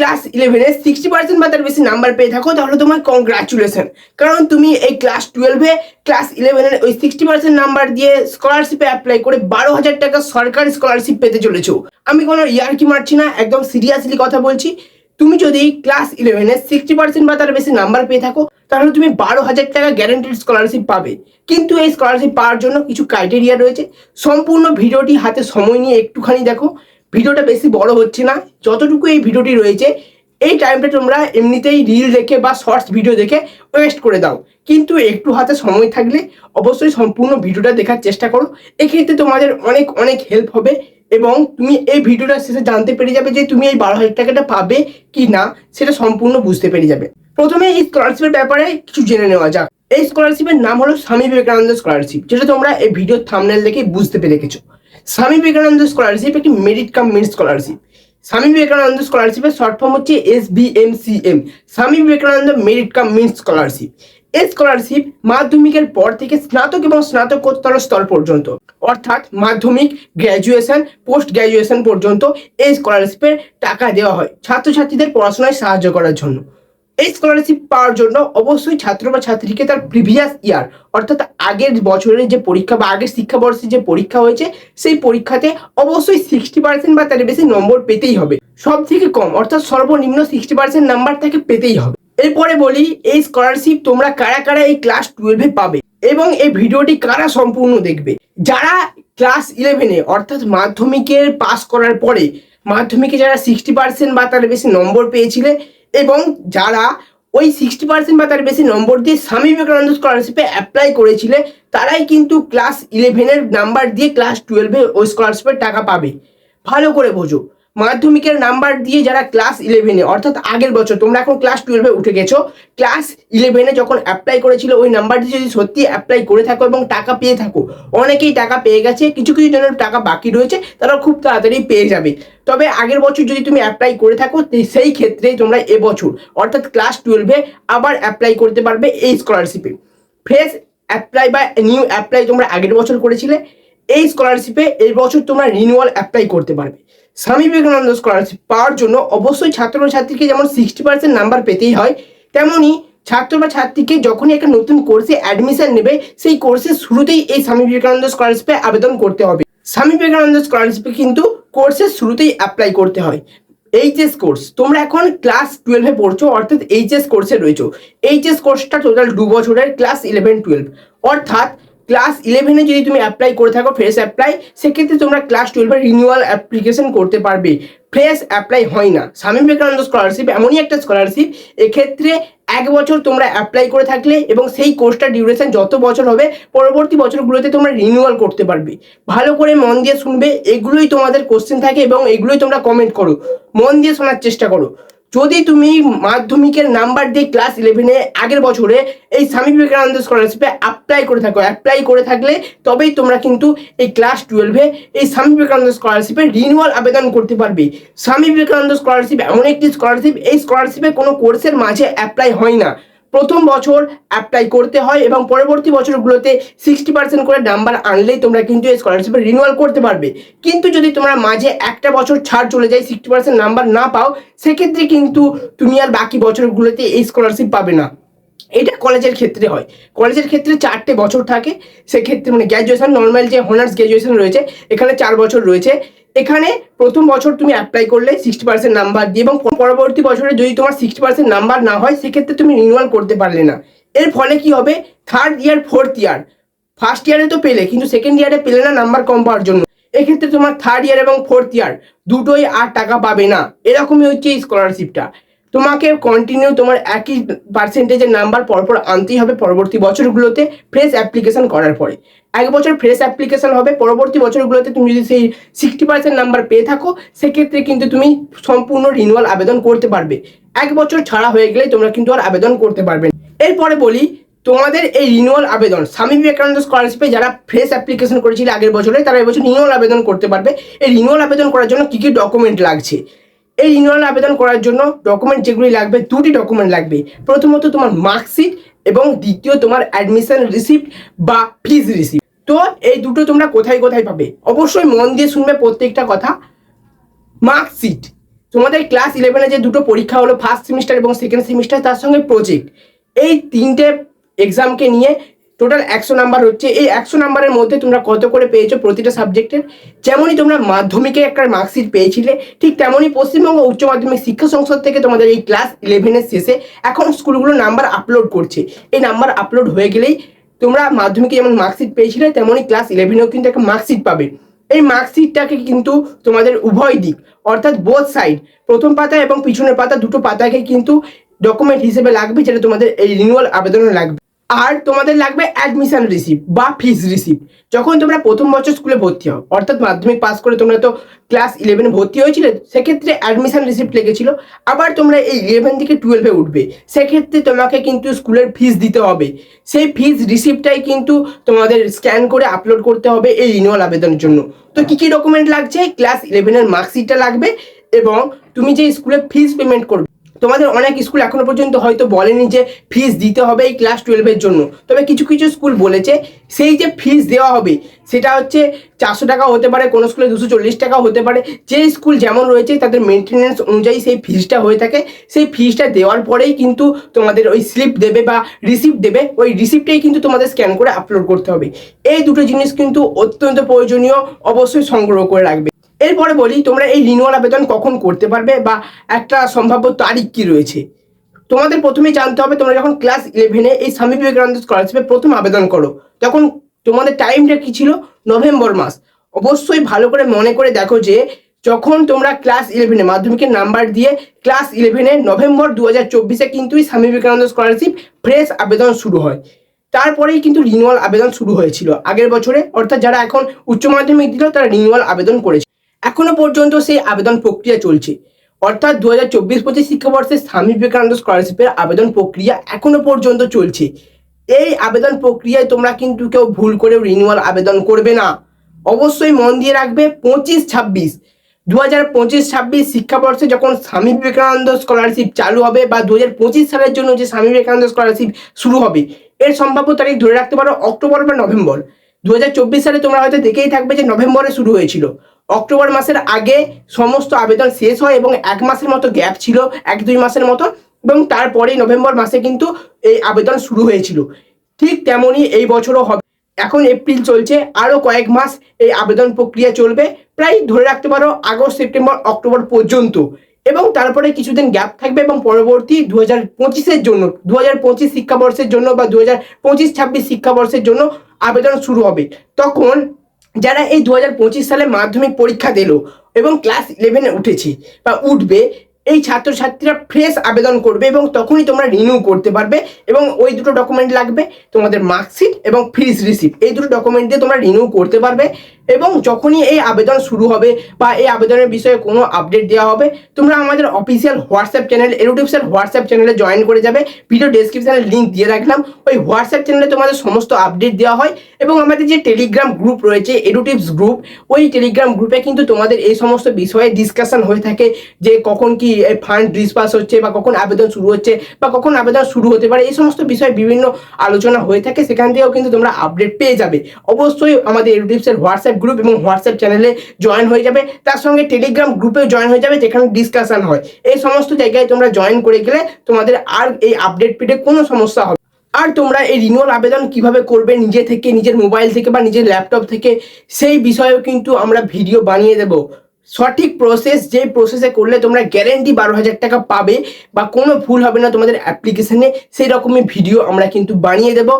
Class ইলেভেনে sixty percent বা তার বেশি নাম্বার পেয়ে থাকো, তাহলে তোমার কংগ্রাচুলেশন কারণ তুমি এই ক্লাস টুয়েলভে ক্লাস ইলেভেনের ওই সিক্সটি পার্সেন্ট নাম্বার দিয়ে স্কলারশিপে অ্যাপ্লাই করে বারো হাজার টাকা সরকারি স্কলারশিপ পেতে চলেছো। আমি কোনো ইয়ার্কি মারছি না, একদম সিরিয়াসলি কথা বলছি। তুমি যদি ক্লাস ইলেভেনে সিক্সটি পার্সেন্ট বা তার বেশি নাম্বার পেয়ে থাকো, তাহলে তুমি বারো হাজার টাকা গ্যারান্টেড স্কলারশিপ পাবে। কিন্তু এই স্কলারশিপ পাওয়ার জন্য কিছু ক্রাইটেরিয়া রয়েছে। সম্পূর্ণ ভিডিওটি হাতে সময় নিয়ে একটুখানি দেখো। ভিডিওটা বেশি বড় হচ্ছে না, যতটুকু এই ভিডিওটি রয়েছে, এই টাইমটা তোমরা এমনিতেই রিল দেখে বা শর্টস ভিডিও দেখে ওয়েস্ট করে দাও। কিন্তু একটু হাতে সময় থাকলে অবশ্যই সম্পূর্ণ ভিডিওটা দেখার চেষ্টা করো। এক্ষেত্রে তোমাদের অনেক অনেক হেল্প হবে এবং তুমি এই ভিডিওটা শেষে জানতে পেরে যাবে যে তুমি এই বারো হাজার টাকাটা পাবে কি না, সেটা সম্পূর্ণ বুঝতে পেরে যাবে। প্রথমে এই স্কলারশিপের ব্যাপারে কিছু জেনে নেওয়া যাক। এই স্কলারশিপের নাম হলো স্বামী বিবেকানন্দ স্কলারশিপ যেটা তোমরা এই ভিডিওর থামনেল দেখে বুঝতে পেরে গেছো। স্বামী বিবেকানন্দ স্কলারশিপ একটি merit cum means scholarship Swami Vivekananda স্কলারশিপের শর্ট ফর্ম হচ্ছে S V M C M Swami Vivekananda merit cum means scholarship এই স্কলারশিপ মাধ্যমিকের পর থেকে স্নাতক এবং স্নাতকোত্তর স্তর পর্যন্ত, অর্থাৎ মাধ্যমিক গ্র্যাজুয়েশন পোস্ট গ্র্যাজুয়েশন পর্যন্ত এই স্কলারশিপের টাকা দেওয়া হয় ছাত্রছাত্রীদের পড়াশোনায় সাহায্য করার জন্য। এই স্কলারশিপ পাওয়ার জন্য অবশ্যই ছাত্র বা ছাত্রীকে তার প্রিভিয়াস ইয়ার অর্থাৎ আগের বছরের যে পরীক্ষা বা আগের শিক্ষাবর্ষে যে পরীক্ষা হয়েছে, সেই পরীক্ষাতে অবশ্যই সিক্সটি পার্সেন্ট বা তার বেশি নম্বর পেতেই হবে। সব থেকে কম, অর্থাৎ সর্বনিম্ন সিক্সটি পার্সেন্ট নাম্বার তাকে পেতেই হবে। এরপরে বলি, এই স্কলারশিপ তোমরা কারা কারা এই ক্লাস টুয়েলভে পাবে এবং এই ভিডিওটি কারা সম্পূর্ণ দেখবে? যারা ক্লাস ইলেভেনে অর্থাৎ মাধ্যমিকের পাস করার পরে, মাধ্যমিকে যারা সিক্সটি পার্সেন্ট বা তার বেশি নম্বর পেয়েছিলে এবং যারা ওই সিক্সটি পার্সেন্ট বা তার বেশি নম্বর দিয়ে স্বামী বিবেকানন্দ স্কলারশিপে অ্যাপ্লাই করেছিলে, তারাই কিন্তু ক্লাস ইলেভেনের নাম্বার দিয়ে ক্লাস টুয়েলভে ওই স্কলারশিপের টাকা পাবে। ভালো করে বোঝো। মাধ্যমিকের নাম্বার দিয়ে যারা ক্লাস ইলেভেনে অর্থাৎ আগের বছর, তোমরা এখন ক্লাস টুয়েলভে উঠে গেছো ক্লাস ইলেভেনে যখন অ্যাপ্লাই করেছিল, ওই নাম্বার দিয়ে যদি সত্যি অ্যাপ্লাই করে থাকো এবং টাকা পেয়ে থাকো, অনেকেই টাকা পেয়ে গেছে, কিছু কিছু জনের টাকা বাকি রয়েছে তারা খুব তাড়াতাড়ি পেয়ে যাবে। তবে আগের বছর যদি তুমি অ্যাপ্লাই করে থাকো সেই ক্ষেত্রে তোমরা এবছর অর্থাৎ ক্লাস টুয়েলভে আবার অ্যাপ্লাই করতে পারবে এই স্কলারশিপে ফ্রেশ অ্যাপ্লাই বা নিউ অ্যাপ্লাই তোমরা আগের বছর করেছিলে এই স্কলারশিপে এই বছর তোমরা রিনিউয়াল অ্যাপ্লাই করতে পারবে। স্বামী বিবেকানন্দ স্কলারশিপ পাওয়ার জন্য অবশ্যই ছাত্র ছাত্রীকে যেমন সিক্সটি পার্সেন্ট নাম্বার পেতেই হয় তেমনই ছাত্র বা ছাত্রীকে যখনই একটা নতুন কোর্সে অ্যাডমিশন নেবে, সেই কোর্সের শুরুতেই এই স্বামী বিবেকানন্দ স্কলারশিপে আবেদন করতে হবে। স্বামী বিবেকানন্দ স্কলারশিপে কিন্তু কোর্সের শুরুতেই অ্যাপ্লাই করতে হয়। এইচএস কোর্স তোমরা এখন ক্লাস টুয়েলভে পড়ছো, অর্থাৎ এইচএস কোর্সে রয়েছো। এইচএস কোর্সটা টোটাল দু বছরের ক্লাস ইলেভেন টুয়েলভ অর্থাৎ ক্লাস ইলেভেনে যদি তুমি অ্যাপ্লাই করে থাকো ফ্রেশ অ্যাপ্লাই সেক্ষেত্রে তোমরা ক্লাস টুয়েলভের রিনিউয়াল অ্যাপ্লিকেশন করতে পারবে। ফ্রেশ অ্যাপ্লাই হয় না। স্বামী বিবেকানন্দ স্কলারশিপ এমনই একটা স্কলারশিপ এক্ষেত্রে এক বছর তোমরা অ্যাপ্লাই করে থাকলে এবং সেই কোর্সটা ডিউরেশন যত বছর হবে, পরবর্তী বছরগুলোতে তোমরা রিনিউয়াল করতে পারবে। ভালো করে মন দিয়ে শুনবে, এগুলোই তোমাদের কোশ্চেন থাকে এবং এগুলোই তোমরা কমেন্ট করো। মন দিয়ে শোনার চেষ্টা করো। যদি তুমি মাধ্যমিকের নাম্বার দিয়ে ক্লাস ইলেভেনে আগের বছরে এই স্বামী বিবেকানন্দ স্কলারশিপে অ্যাপ্লাই করে থাকো অ্যাপ্লাই করে থাকলে তবেই তোমরা কিন্তু এই ক্লাস টুয়েলভে এই স্বামী বিবেকানন্দ স্কলারশিপে রিনিউয়াল আবেদন করতে পারবে। স্বামী বিবেকানন্দ স্কলারশিপ এমন একটি স্কলারশিপ এই স্কলারশিপে কোনো কোর্সের মাঝে অ্যাপ্লাই হয় না। প্রথম বছর অ্যাপ্লাই করতে হয় এবং পরবর্তী বছরগুলোতে সিক্সটি পার্সেন্ট করে নাম্বার আনলেই তোমরা কিন্তু এই স্কলারশিপে রিনিউয়াল করতে পারবে। কিন্তু যদি তোমরা মাঝে একটা বছর ছাড় চলে যায় সিক্সটি পার্সেন্ট নাম্বার না পাও, সেক্ষেত্রে কিন্তু তুমি আর বাকি বছরগুলোতে এই স্কলারশিপ পাবে না। এটা কলেজের ক্ষেত্রে হয়। কলেজের ক্ষেত্রে চারটে বছর থাকে। সেক্ষেত্রে মানে গ্র্যাজুয়েশন নর্মাল যে অনার্স গ্র্যাজুয়েশন রয়েছে, এখানে চার বছর রয়েছে। এখানে প্রথম বছর তুমি অ্যাপ্লাই করলে সিক্সটি পার্সেন্ট নাম্বার দিয়ে এবং পরবর্তী বছরে যদি তোমার সিক্সটি পার্সেন্ট নাম্বার না হয়, সেক্ষেত্রে তুমি রিনিউয়াল করতে পারলে না। এর ফলে কি হবে? Third year fourth year first ইয়ারে তো পেলে, কিন্তু সেকেন্ড ইয়ারে পেলে না নাম্বার কম পাওয়ার জন্য। এক্ষেত্রে তোমার থার্ড ইয়ার এবং ফোর্থ ইয়ার দুটোই আর টাকা পাবে না। এরকমই হচ্ছে স্কলারশিপটা তোমাকে কন্টিনিউ তোমার একই পার্সেন্টেজের নাম্বার পরপর আনতেই হবে পরবর্তী বছরগুলোতে ফ্রেশ অ্যাপ্লিকেশন করার পরে। এক বছর ফ্রেশ অ্যাপ্লিকেশন হবে, পরবর্তী বছরগুলোতে তুমি যদি সেই সিক্সটি পার্সেন্ট নাম্বার পেয়ে থাকো, সেক্ষেত্রে কিন্তু তুমি সম্পূর্ণ রিনিউয়াল আবেদন করতে পারবে। এক বছর ছাড়া হয়ে গেলে তোমরা কিন্তু আর আবেদন করতে পারবে এরপরে বলি, তোমাদের এই রিনিউয়াল আবেদন, স্বামী বিবেকানন্দ স্কলারশিপে যারা ফ্রেশ অ্যাপ্লিকেশন করেছিল আগের বছরে, তারা এবছর রিনিউয়াল আবেদন করতে পারবে। এই রিনিউয়াল আবেদন করার জন্য কী কী ডকুমেন্ট লাগছে? এই রিনিউয়াল আবেদন করার জন্য ডকুমেন্ট যেগুলি লাগবে, দুটি ডকুমেন্ট লাগবে। প্রথমত তোমার মার্কশিট এবং দ্বিতীয় তোমার অ্যাডমিশন রিসিপ্ট বা ফিজ রিসিপ্ট তো এই দুটো তোমরা কোথায় কোথায় পাবে? অবশ্যই মন দিয়ে শুনবে প্রত্যেকটা কথা। মার্কশিট তোমাদের ক্লাস ইলেভেনে যে দুটো পরীক্ষা হলো ফার্স্ট সেমিস্টার এবং সেকেন্ড সেমিস্টার তার সঙ্গে প্রজেক্ট এই তিনটে এক্সামকে নিয়ে টোটাল একশো নাম্বার হচ্ছে। এই একশো নাম্বারের মধ্যে তোমরা কত করে পেয়েছ প্রতিটা সাবজেক্টের যেমনই তোমরা মাধ্যমিকে একটা মার্কশিট পেয়েছিলে, ঠিক তেমনই পশ্চিমবঙ্গ উচ্চ মাধ্যমিক শিক্ষা সংসদ থেকে তোমাদের এই ক্লাস ইলেভেনের শেষে এখন স্কুলগুলো নাম্বার আপলোড করছে। এই নাম্বার আপলোড হয়ে গেলেই তোমরা মাধ্যমিকে যেমন মার্কশিট পেয়েছিলে, তেমনই ক্লাস ইলেভেনেও কিন্তু একটা মার্কশিট পাবে। এই মার্কশিটটাকে কিন্তু তোমাদের উভয় দিক, অর্থাৎ বোথ সাইড প্রথম পাতা এবং পিছনের পাতা দুটো পাতাকে কিন্তু ডকুমেন্ট হিসেবে লাগবে, যেটা তোমাদের এই রিনিউয়াল আবেদনে লাগবে। আর তোমাদের লাগবে অ্যাডমিশন রিসিপ্ট বা ফিস রিসিপ্ট যখন তোমরা প্রথম বছর স্কুলে ভর্তি হও, অর্থাৎ মাধ্যমিক পাস করে তোমরা তো ক্লাস ইলেভেনে ভর্তি হয়েছিলে, সেক্ষেত্রে অ্যাডমিশন রিসিপ্ট লেগেছিল। আবার তোমরা এই ইলেভেন থেকে টুয়েলভে উঠবে, সেক্ষেত্রে তোমাকে কিন্তু স্কুলের ফিস দিতে হবে। সেই ফিস রিসিপ্টটাই কিন্তু তোমাদের স্ক্যান করে আপলোড করতে হবে এই রিনিউয়াল আবেদনের জন্য। তো কী কী ডকুমেন্ট লাগছে? ক্লাস ইলেভেনের মার্কশিটটা লাগবে এবং তুমি যে স্কুলে ফিস পেমেন্ট করবে তোমাদের অনেক স্কুল এখনও পর্যন্ত হয়তো বলেনি যে ফিস দিতে হবে এই ক্লাস টুয়েলভের জন্য। তবে কিছু কিছু স্কুল বলেছে, সেই যে ফিস দেওয়া হবে, সেটা হচ্ছে চারশো টাকা হতে পারে, কোনো স্কুলে দুশো চল্লিশ টাকা হতে পারে। যে স্কুল যেমন রয়েছে, তাদের মেনটেন্যান্স অনুযায়ী সেই ফিসটা হয়ে থাকে। সেই ফিসটা দেওয়ার পরেই কিন্তু তোমাদের ওই স্লিপ দেবে বা রিসিপ্ট দেবে, ওই রিসিপ্টটাই কিন্তু তোমাদের স্ক্যান করে আপলোড করতে হবে। এই দুটো জিনিস কিন্তু অত্যন্ত প্রয়োজনীয়, অবশ্যই সংগ্রহ করে রাখবে। এরপরে বলি, তোমরা এই রিনিউয়াল আবেদন কখন করতে পারবে বা একটা সম্ভাব্য তারিখ কি রয়েছে? তোমাদের প্রথমেই জানতে হবে, তোমরা যখন ক্লাস ইলেভেনে এই স্বামী বিবেকানন্দ স্কলারশিপে প্রথম আবেদন করো, তখন তোমাদের টাইমটা কি ছিল? নভেম্বর মাস। অবশ্যই ভালো করে মনে করে দেখো যে, যখন তোমরা ক্লাস ইলেভেনে মাধ্যমিকের নাম্বার দিয়ে ক্লাস ইলেভেনে নভেম্বর দু হাজার চব্বিশে কিন্তু স্বামী বিবেকানন্দ স্কলারশিপ ফ্রেশ আবেদন শুরু হয়। তারপরেই কিন্তু রিনিউয়াল আবেদন শুরু হয়েছিল আগের বছরে। অর্থাৎ যারা এখন উচ্চ মাধ্যমিক দিল, তারা রিনিউয়াল আবেদন করেছে। এখনও পর্যন্ত সেই আবেদন প্রক্রিয়া চলছে। অর্থাৎ দু হাজার চব্বিশ পঁচিশ শিক্ষাবর্ষে স্বামী বিবেকানন্দ স্কলারশিপের আবেদন প্রক্রিয়া এখনও পর্যন্ত চলছে। এই আবেদন প্রক্রিয়ায় তোমরা কিন্তু কেউ ভুল করে রিনিউয়াল আবেদন করবে না। অবশ্যই মন দিয়ে রাখবে পঁচিশ ছাব্বিশ দু হাজার পঁচিশ ছাব্বিশ শিক্ষাবর্ষে যখন স্বামী বিবেকানন্দ স্কলারশিপ চালু হবে বা দু হাজার পঁচিশ সালের জন্য যে স্বামী বিবেকানন্দ স্কলারশিপ শুরু হবে, এর সম্ভাব্য তারিখ ধরে রাখতে পারো অক্টোবর বা নভেম্বর। দু হাজার চব্বিশ সালে তোমরা হয়তো দেখেই থাকবে যে নভেম্বরে শুরু হয়েছিল। অক্টোবর মাসের আগে সমস্ত আবেদন শেষ হয় এবং এক মাসের মতো গ্যাপ ছিল, এক দুই মাসের মতো এবং তারপরেই নভেম্বর মাসে কিন্তু এই আবেদন শুরু হয়েছিল। ঠিক তেমনই এই বছরও হবে। এখন এপ্রিল চলছে, আরও কয়েক মাস এই আবেদন প্রক্রিয়া চলবে। প্রায় ধরে রাখতে পারো, আগস্ট, সেপ্টেম্বর, অক্টোবর পর্যন্ত। এবং তারপরে কিছুদিন গ্যাপ থাকবে এবং পরবর্তী দু হাজার পঁচিশের জন্য দু হাজার পঁচিশ শিক্ষাবর্ষের জন্য বা দু হাজার পঁচিশ, ছাব্বিশ শিক্ষাবর্ষের জন্য আবেদন শুরু হবে। তখন যারা এই দু হাজার পঁচিশ সালে মাধ্যমিক পরীক্ষা দিল এবং ক্লাস ইলেভেনে উঠেছে, বা উঠবে, এই ছাত্রছাত্রীরা ফ্রেশ আবেদন করবে এবং তখনই তোমরা রিনিউ করতে পারবে এবং ওই দুটো ডকুমেন্ট লাগবে, তোমাদের মার্কশিট এবং ফিজ রিসিপ্ট এই দুটো ডকুমেন্ট দিয়ে তোমরা রিনিউ করতে পারবে। এবং যখনই এই আবেদন শুরু হবে বা এই আবেদনের বিষয়ে কোনো আপডেট দেওয়া হবে, তোমরা আমাদের অফিসিয়াল হোয়াটসঅ্যাপ চ্যানেল এরোটিভসের হোয়াটসঅ্যাপ চ্যানেলে জয়েন করে যাবে। ভিডিও ডেসক্রিপশানে লিঙ্ক দিয়ে রাখলাম। ওই হোয়াটসঅ্যাপ চ্যানেলে তোমাদের সমস্ত আপডেট দেওয়া হয় এবং আমাদের যে টেলিগ্রাম গ্রুপ রয়েছে এডুটিভস গ্রুপ ওই টেলিগ্রাম গ্রুপে কিন্তু তোমাদের এই সমস্ত বিষয়ে ডিসকাশন হয়ে থাকে যে কখন কি ফান্ড ডিসপাস হচ্ছে বা কখন আবেদন শুরু হচ্ছে বা কখন আবেদন শুরু হতে পারে, এই সমস্ত বিষয়ে বিভিন্ন আলোচনা হয়ে থাকে। সেখান থেকেও কিন্তু তোমরা আপডেট পেয়ে যাবে। অবশ্যই আমাদের এডুটিভসের হোয়াটসঅ্যাপ গ্রুপ এবং হোয়াটসঅ্যাপ চ্যানেলে জয়েন হয়ে যাবে। তার সঙ্গে টেলিগ্রাম গ্রুপেও জয়েন হয়ে যাবে, যেখানে ডিসকাশন হয়। এই সমস্ত জায়গায় তোমরা জয়েন করে গেলে তোমাদের আর এই আপডেট পেতে কোনো সমস্যা হবে আর তোমরা এই রিনিউয়াল আবেদন কীভাবে করবে নিজে থেকে, নিজের মোবাইল থেকে বা নিজের ল্যাপটপ থেকে, সেই বিষয়েও কিন্তু আমরা ভিডিও বানিয়ে দেব। সঠিক প্রসেস যে প্রসেসে করলে তোমরা গ্যারেন্টি বারো হাজার টাকা পাবে বা কোনো ভুল হবে না তোমাদের অ্যাপ্লিকেশানে সেই রকমই ভিডিও আমরা কিন্তু বানিয়ে দেব।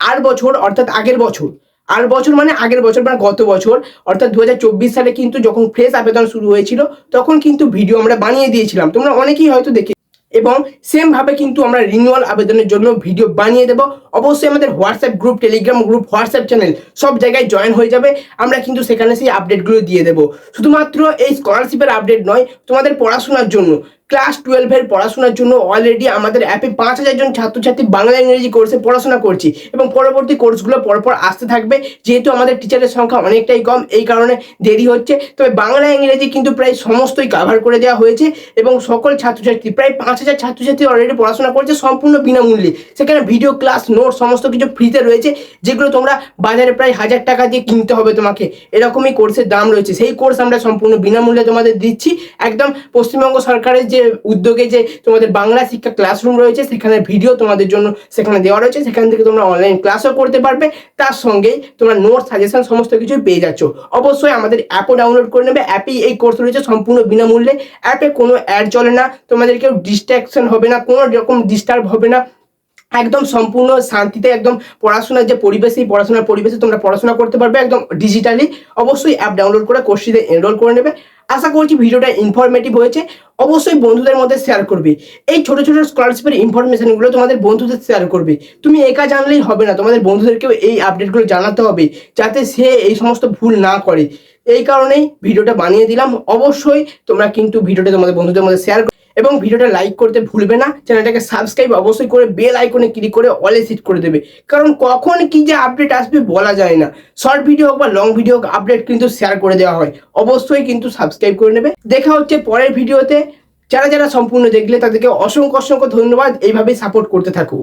আর বছর, অর্থাৎ আগের বছর। আর বছর মানে আগের বছর মানে গত বছর, অর্থাৎ দু হাজার চব্বিশ সালে কিন্তু যখন ফ্রেশ আবেদন শুরু হয়েছিল, তখন কিন্তু ভিডিও আমরা বানিয়ে দিয়েছিলাম। তোমরা অনেকেই হয়তো দেখে এবং সেম ভাবে কিন্তু আমরা রিনিউয়াল আবেদনের জন্য ভিডিও বানিয়ে দেব। অবশ্যই আমাদের WhatsApp group Telegram group WhatsApp channel সব জায়গায় জয়েন হয়ে যাবে। আমরা কিন্তু সেখানে সেই আপডেটগুলো দিয়ে দেব। শুধুমাত্র এই স্কলারশিপের আপডেট নয়, তোমাদের পড়াশোনার জন্য। ক্লাস টুয়েলভের পড়াশোনার জন্য অলরেডি আমাদের অ্যাপে পাঁচ হাজার জন ছাত্রছাত্রী বাংলা ইংরেজি কোর্সে পড়াশোনা করছি এবং পরবর্তী কোর্সগুলো পরপর আসতে থাকবে। যেহেতু আমাদের টিচারের সংখ্যা অনেকটাই কম, এই কারণে দেরি হচ্ছে। তবে বাংলা ইংরেজি কিন্তু প্রায় সমস্তই কাভার করে দেওয়া হয়েছে এবং সকল ছাত্রছাত্রী, প্রায় পাঁচ হাজার ছাত্রছাত্রী অলরেডি পড়াশোনা করছে সম্পূর্ণ বিনামূল্যে। সেখানে ভিডিও ক্লাস নোট সমস্ত কিছু ফ্রিতে রয়েছে, যেগুলো তোমরা বাজারে প্রায় হাজার টাকা দিয়ে কিনতে হবে তোমাকে। এরকমই কোর্সের দাম রয়েছে। সেই কোর্স আমরা সম্পূর্ণ বিনামূল্যে তোমাদের দিচ্ছি। একদম পশ্চিমবঙ্গ সরকারের যে উদ্যোগে যে তোমাদের বাংলা শিক্ষা ক্লাসরুম রয়েছে, সেখানে ভিডিও তোমাদের জন্য সেখানে দেওয়া রয়েছে। সেখান থেকে তোমরা অনলাইন ক্লাসও করতে পারবে। তার সঙ্গেই তোমরা নোট সাজেশন সমস্ত কিছুই পেয়ে যাচ্ছ। অবশ্যই আমাদের অ্যাপও ডাউনলোড করে নেবে। অ্যাপেই এই কোর্স রয়েছে সম্পূর্ণ বিনামূল্যে। অ্যাপে কোনো অ্যাড চলে না। তোমাদের কেউ ডিস্ট্রাকশন হবে না, কোনো রকম ডিস্টার্ব হবে না। একদম সম্পূর্ণ শান্তিতে, একদম পড়াশোনার যে পরিবেশ সেই পড়াশোনার পরিবেশে তোমরা পড়াশোনা করতে পারবে একদম ডিজিটালি অবশ্যই অ্যাপ ডাউনলোড করে কোর্সটিতে এনরোল করে নেবে। আশা করছি ভিডিওটা ইনফরমেটিভ হয়েছে। অবশ্যই বন্ধুদের মধ্যে শেয়ার করবে। এই ছোট ছোট স্কলারশিপের ইনফরমেশনগুলো তোমাদের বন্ধুদের শেয়ার করবে। তুমি একা জানলেই হবে না, তোমাদের বন্ধুদেরকেও এই আপডেটগুলো জানাতে হবে, যাতে সে এই সমস্ত ভুল না করে। এই কারণেই ভিডিওটা বানিয়ে দিলাম। অবশ্যই তোমরা কিন্তু ভিডিওটা তোমাদের বন্ধুদের মধ্যে শেয়ার এবং ভিডিওটা লাইক করতে ভুলবে না। চ্যানেলটাকে সাবস্ক্রাইব অবশ্যই করে বেল আইকনে ক্লিক করে অলে সিট করে দেবে। কারণ কখন কি যে আপডেট আসবে বলা যায় না। শর্ট ভিডিও হোক বা লং ভিডিও হোক আপডেট কিন্তু শেয়ার করে দেওয়া হয়। অবশ্যই কিন্তু সাবস্ক্রাইব করে নেবে। দেখা হচ্ছে পরের ভিডিওতে যারা যারা সম্পূর্ণ দেখলে তাদেরকে অসংখ্য অসংখ্য ধন্যবাদ। এইভাবেই সাপোর্ট করতে থাকো।